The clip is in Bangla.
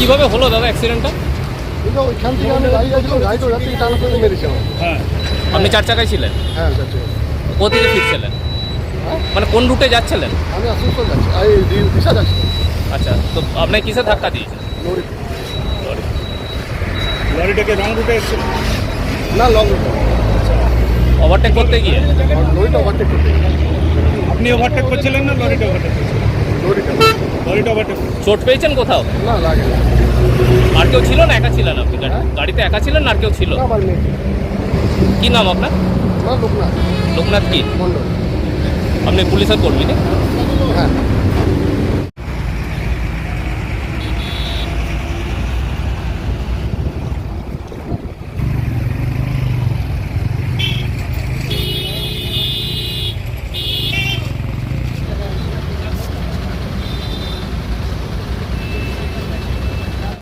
কীভাবে হলো দাদা অ্যাক্সিডেন্টটা এটা ওইখান থেকে আমি গাড়ি যাচ্ছিল গাড়িটা ওইখান থেকে টানা করে মেরেছে হ্যাঁ। আপনি চার চাকায় ছিলেন? হ্যাঁ চার চাকায়। কোথেকে ফিরছিলেন? হ্যাঁ। মানে কোন রুটে যাচ্ছিলেন? আমি আসানসোল যাচ্ছি। দিশা আচ্ছা তো আপনার কিসে ধাক্কা দিয়েছে? লরিটাকে রং রুটে এসেছিল না লং রুট। ওভারটেক করতে গিয়ে? লরিটা ওভারটেক করতে আপনি ওভারটেক করছিলেন না লরিটা ওভারটেক লরিটা চোট লরিটা ওভারটেক পেয়েছেন কোথাও? না লাগে আর কেউ ছিল না? একা ছিলেন আপনি গাড়ি- গাড়িতে একা ছিলেন না আর কেউ ছিল? কি নাম আপনার? লোকনাথ। লোকনাথ কি? আপনি পুলিশের কর্মী না? হ্যাঁ।